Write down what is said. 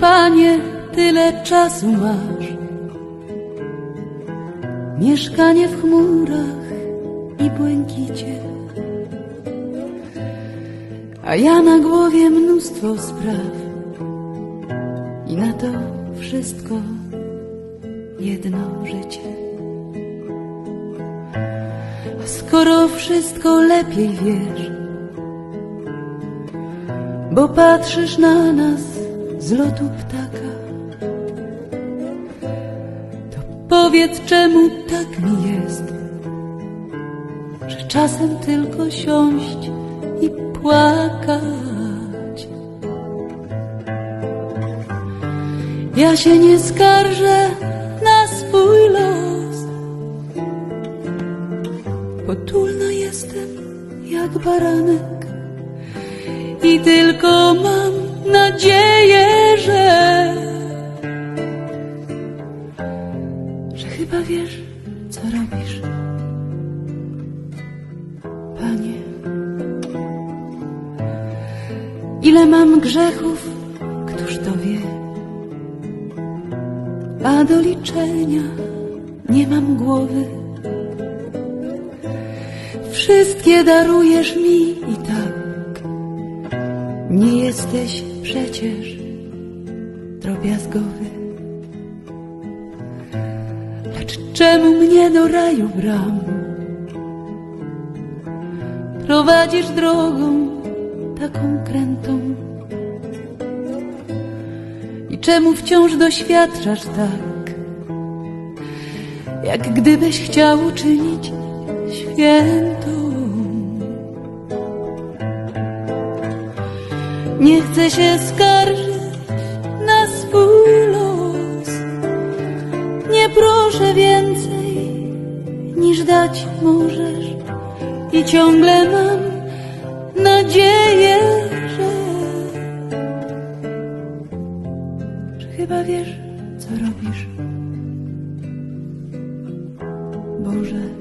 panie, tyle czasu masz. Mieszkanie w chmurach i błękicie. A ja na głowie mnóstwo spraw. I na to wszystko jedno życie. A skoro wszystko lepiej wiesz, bo patrzysz na nas z lotu ptaka, to powiedz czemu tak mi jest, że czasem tylko siąść i płakać. Ja się nie skarżę na swój los. Potulna jestem jak baranek i tylko mam nadzieję, że chyba wiesz, co robisz, Panie. Ile mam grzechów, któż to wie? a do liczenia nie mam głowy. Wszystkie darujesz mi i tak. Nie jesteś przecież drobiazgowy. Czemu mnie do raju bram? Prowadzisz drogą taką krętą. I czemu wciąż doświadczasz tak, jak gdybyś chciał uczynić świętą? Nie chcę się skarżyć niż dać możesz i ciągle mam nadzieję, że, że chyba wiesz, co robisz. Boże.